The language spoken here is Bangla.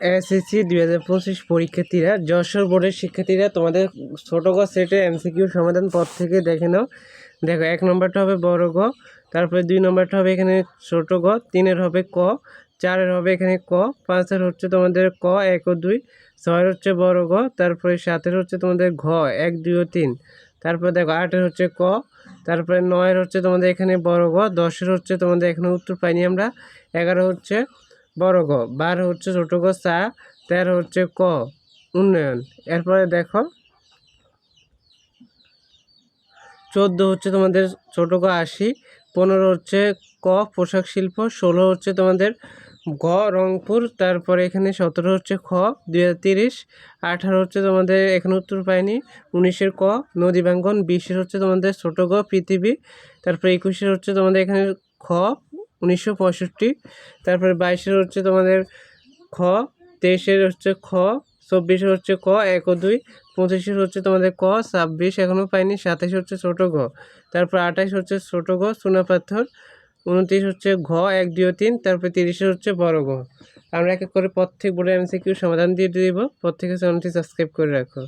এসএসসি দুই হাজার পঁচিশ পরীক্ষার্থীরা, যশোর বোর্ডের শিক্ষার্থীরা, তোমাদের ছোটো গ সেটে এমসিকিউ সমাধান পদ থেকে দেখে নাও। দেখো, এক নম্বরটা হবে বড় গ, তারপরে দুই নম্বরটা হবে এখানে ছোট গ, তিনের হবে ক, চারের হবে এখানে ক, পাঁচের হচ্ছে তোমাদের ক, এক ও দুই, ছয়ের হচ্ছে বড় গ, তারপরে সাতের হচ্ছে তোমাদের ঘ, এক, দুই ও তিন। তারপরে দেখো, আটের হচ্ছে ক, তারপরে নয়ের হচ্ছে তোমাদের এখানে বড় গ, দশের হচ্ছে তোমাদের এখানে উত্তর পাইনি আমরা, এগারো হচ্ছে বড় গ। বারো হচ্ছে ছোট গ, চা। তেরো হচ্ছে ক। উন্নয়ন। এরপরে দেখো। চোদ্দ হচ্ছে তোমাদের ছোট গ, আশি। পনেরো হচ্ছে ক, পোশাক শিল্প। ষোলো হচ্ছে তোমাদের গ, রংপুর। তারপরে এখানে সতেরো হচ্ছে খ দুই হাজার তিরিশ। আঠারো হচ্ছে তোমাদের এখানে উত্তর পায়নি উনিশের ক, নদী বাঙ্গন বিশের হচ্ছে তোমাদের ছোট গ, পৃথিবী। তারপরে একুশের হচ্ছে তোমাদের এখানে খ উনিশশো পঁয়ষট্টি। তারপরে বাইশের হচ্ছে তোমাদের খ, তেইশের হচ্ছে খ, চব্বিশের হচ্ছে ক, এক ও দুই, পঁচিশের হচ্ছে তোমাদের ক, ছাব্বিশ এখনও পাইনি সাতাশ হচ্ছে ছোট গ। তারপর আঠাশ হচ্ছে ছোট গ, সোনা পাথর, উনত্রিশ হচ্ছে ঘ, এক, দুই তিন, তারপরে তিরিশের হচ্ছে বড় গ। আমরা এক এক করে প্রত্যেক বোর্ডের এমসিকিউ সমাধান দিয়ে দিব। প্রত্যেকের চ্যানেলটি সাবস্ক্রাইব করে রাখো।